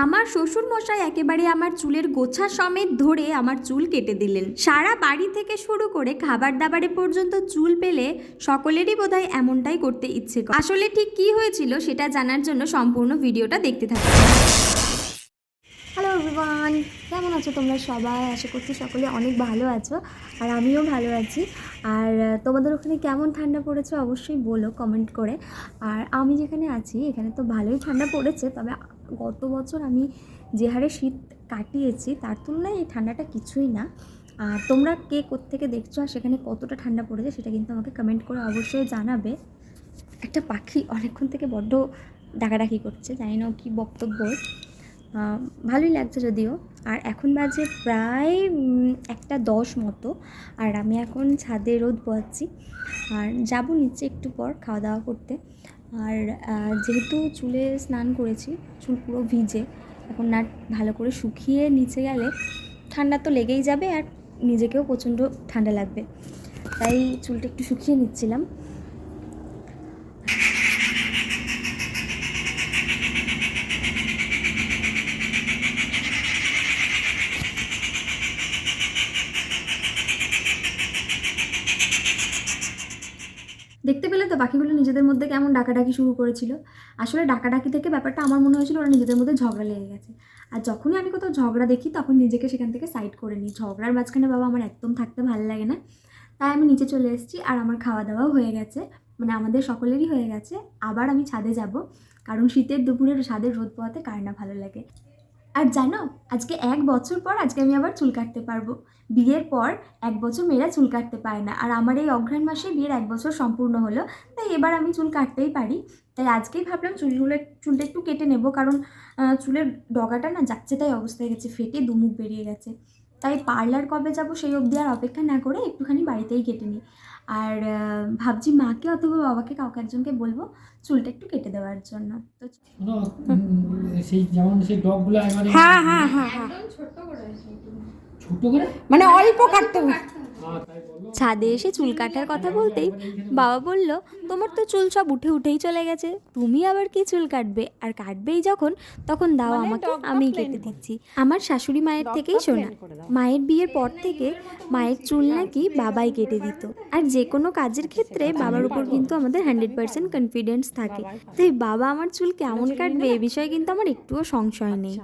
আমার শ্বশুর মশাই একেবারে আমার চুলের গোছা সমেত ধরে আমার চুল কেটে দিলেন। সারা বাড়ি থেকে শুরু করে খাবার দাবারে পর্যন্ত চুল পেলে সকলেরই বোধহয় এমনটাই করতে ইচ্ছে আসলে ঠিক কি হয়েছিল সেটা জানার জন্য সম্পূর্ণ ভিডিওটা দেখতে থাকুন। হ্যালো এভরিওয়ান কেমন আছো তোমরা সবাই? আশা করছি সকলে অনেক ভালো আছো আর আমিও ভালো আছি। আর তোমাদের ওখানে কেমন ঠান্ডা পড়েছে অবশ্যই বলো কমেন্ট করে। আর আমি যেখানে আছি, এখানে তো ভালোই ঠান্ডা পড়েছে, তবে গত বছর আমি যে হারে শীত কাটিয়েছি, তার তুলনায় এই ঠান্ডাটা কিছুই না। আর তোমরা কে কোত্থেকে দেখছ আর সেখানে কতটা ঠান্ডা পড়েছে সেটা কিন্তু আমাকে কমেন্ট করে অবশ্যই জানাবে। একটা পাখি অনেকক্ষণ থেকে বড্ড ডাকাডাকি করছে, জানি না কী বক্তব্য। ভালোই লাগছে যদিও। আর এখন বাজে প্রায় একটা দশ মতো। আর আমি এখন ছাদে রোদ পোয়াচ্ছি আর যাব নিচে একটু পর খাওয়া দাওয়া করতে। আর যেহেতু চুলে স্নান করেছি, চুল পুরো ভিজে, এখন না ভালো করে শুকিয়ে নিচে গেলে ঠান্ডা তো লেগেই যাবে আর নিজেকেও প্রচণ্ড ঠান্ডা লাগবে। তাই চুলটা একটু শুকিয়ে নিচ্ছিলাম। দেখতে পেলে তো পাখিগুলো নিজেদের মধ্যে কেমন ডাকাডাকি শুরু করেছিল। আসলে ডাকাডাকি থেকে ব্যাপারটা আমার মনে হয়েছিল ওরা নিজেদের মধ্যে ঝগড়া লেগে গেছে। আর যখনই আমি কোথাও ঝগড়া দেখি, তখন নিজেকে সেখান থেকে সাইড করে নিই। ঝগড়ার মাঝখানে বাবা আমার একদম থাকতে ভালো লাগে না। তাই আমি নিচে চলে এসেছি আর আমার খাওয়া দাওয়াও হয়ে গেছে। মানে আমাদের সকলেরই হয়ে গেছে। আবার আমি ছাদে যাব। কারণ শীতের দুপুরের ছাদের রোদ পোয়াতে কার না ভালো লাগে। আর জানো, আজকে এক বছর পর আজকে আমি আবার চুল কাটতে পারব। বিয়ের পর এক বছর মেয়েরা চুল কাটতে পারে না। আর আমার এই অঘ্রাণ মাসে বিয়ের এক বছর সম্পূর্ণ হলো, তাই এবার আমি চুল কাটতেই পারি। তাই আজকেই ভাবলাম চুলগুলো, চুলটা একটু কেটে নেব। কারণ চুলের ডগাটা না যাচ্ছে তাই অবস্থায় গেছে, ফেটে দুমুখ বেরিয়ে গেছে। তাই পার্লার কবে যাব সেই অবধি আর অপেক্ষা না করে একটুখানি বাড়িতেই কেটে নিই। আর ভাবছি মাকে অথবা বাবাকে কাউকে একজনকে বলব চুলটা একটু কেটে দেওয়ার জন্য। তো সেই যেমন সেই ডগগুলো হ্যাঁ হ্যাঁ হ্যাঁ হ্যাঁ। ছোট করে। মানে অল্প কাটতে ছাদে এসে চুল কাটার কথা বলতেই বাবা বলল তোমার তো চুল সব উঠে উঠেই চলে গেছে। তুমি আবার কি চুল কাটবে? আর কাটবেই যখন তখন দাও মানে আমাকে আমিই কেটে দিচ্ছি। আমার শাশুড়ি মায়ের থেকেই শোনা। মায়ের বিয়ের পর থেকে মায়ের চুল নাকি বাবাই কেটে দিত। আর যে কোনো কাজের ক্ষেত্রে বাবার উপর কিন্তু আমাদের হান্ড্রেড পার্সেন্ট কনফিডেন্স থাকে। তাই বাবা আমার চুল কেমন কাটবে এ বিষয়ে কিন্তু আমার একটুও সংশয় নেই।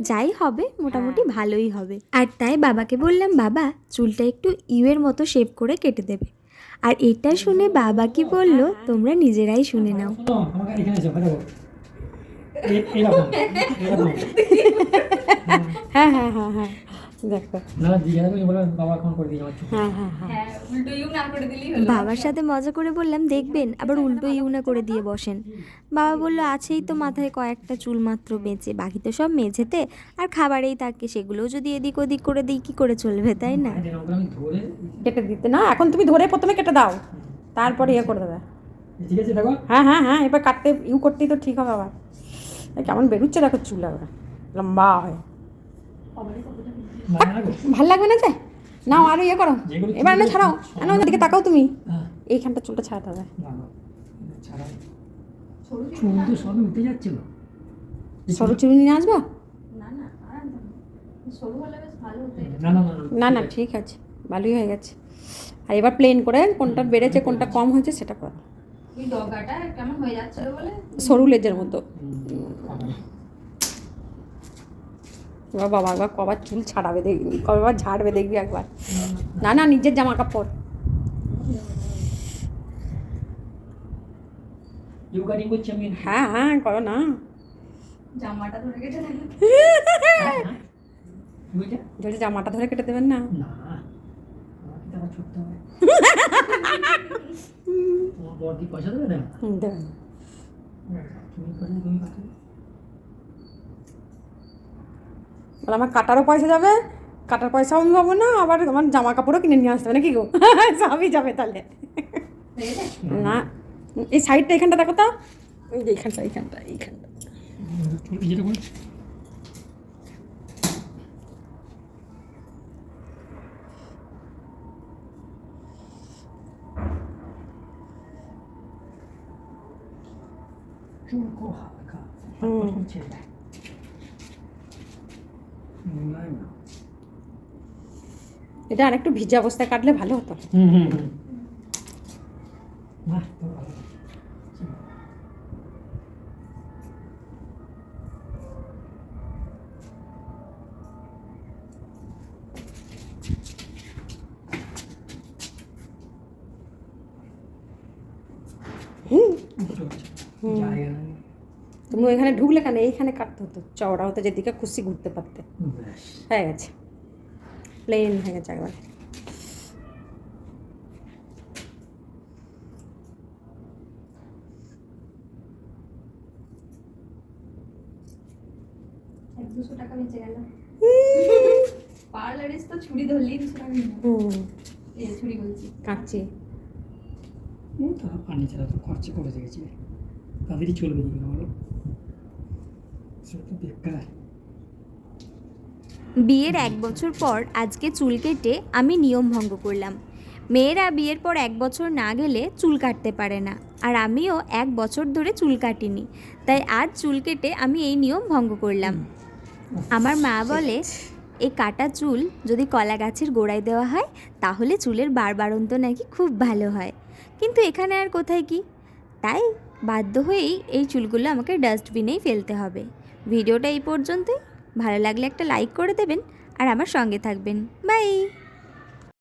যাই হবে মোটামুটি ভালোই হবে। আর তাই বাবাকে বললাম বাবা চুলটা একটু ইউয়ের মতো শেপ করে কেটে দেবে। আর এটা শুনে বাবা কি বলল তোমরা নিজেরাই শুনে নাও। হ্যাঁ হ্যাঁ হ্যাঁ হ্যাঁ। দেখো। হ্যাঁ হ্যাঁ হ্যাঁ। বাবার সাথে মজা করে বললাম দেখবেন আবার উল্টো ইউনা করে দিয়ে বসেন। বাবা বলল আছেই তো মাথায় কয়েকটা চুল মাত্র বেঁচে বাকি তো সব মেঝেতে। আর খাবারেই থাকে সেগুলোও যদি এদিক ওদিক করে দিই কি করে চলবে তাই না? কেটে দিতে না এখন তুমি ধরে প্রথমে কেটে দাও। তারপরে ইয়ে করে দেবে। ঠিক আছে দেখো। হ্যাঁ হ্যাঁ হ্যাঁ এবার কাটতে ইউ করতেই তো ঠিক হবে আবার। কেমন বেরোচ্ছে দেখো চুল আবার। লম্বা হয়? ভালো লাগবে না যে? নাও আরও ইয়ে করো। এবার না ছাড়াও না ওদিকে তাকাও তুমি। হ্যাঁ। এইখানটা চুলটা ছাড়াতে হবে। সরু চুল নিয়ে আসব? না না না। না না ঠিক আছে। ভালোই হয়ে গেছে। আর এবার প্লেন করে কোনটা বেড়েছে কোনটা কম হয়েছে সেটা করো হয়ে সরু লেজের মতো। এবার বাবা একবার কবার চুল ছাড়াবে দেখবি কবার ঝাড়বে দেখবি একবার। না না নিজের জামা কাপড়। হ্যাঁ হ্যাঁ করো না। জামাটা ধরে কেটে দেবে। জামাটা ধরে কেটে দেবেন না। বড়দি পয়সা দেবে না? দেবেন বলে আমার কাটারও পয়সা যাবে কাটার পয়সাও আমি পাবো না আবার আমার জামা কাপড়ও কিনে নিয়ে আসতে হবে নাকি গো? সবই যাবে তাহলে। না। এই সাইডটা এখানটা দেখো তো। এই যে এইখানটা এইখানটা এইখানটা। হুম। এটা আরেকটু ভিজা অবস্থায় কাটলে ভালো হতো। হুম হুম তুমি ওইখানে ঢুকলে কেন? এইখানে কাটতে হতো। চওড়া হতো যেদিকে খুশি ঘুরতে পারতে। ব্যাস। হয়ে গেছে। প্লেন হয়ে গেছে একবার। এক দুশো টাকা বেঁচে গেল। পার্লারে তো ছুরি ধরলেই দুশো টাকা এই ছুরি বলছি। কাটছি। এই তারা পানি ছাড়া তো খরচা করে দিয়েছে তাদেরই চলবে কি বলো? বিয়ের এক বছর পর আজকে চুল কেটে আমি নিয়ম ভঙ্গ করলাম। মেয়েরা বিয়ের পর এক বছর না গেলে চুল কাটতে পারে না। আর আমিও এক বছর ধরে চুল কাটিনি। তাই আজ চুল কেটে আমি এই নিয়ম ভঙ্গ করলাম। আমার মা বলে এই কাটা চুল যদি কলা গাছের গোড়ায় দেওয়া হয়, তাহলে চুলের বারবারন্ত নাকি খুব ভালো হয়। কিন্তু এখানে আর কোথায় কি? তাই বাধ্য হয়েই এই চুলগুলো আমাকে ডাস্টবিনেই ফেলতে হবে। ভিডিওটা এই পর্যন্তই। ভালো লাগলে একটা লাইক করে দেবেন আর আমার সঙ্গে থাকবেন। বাই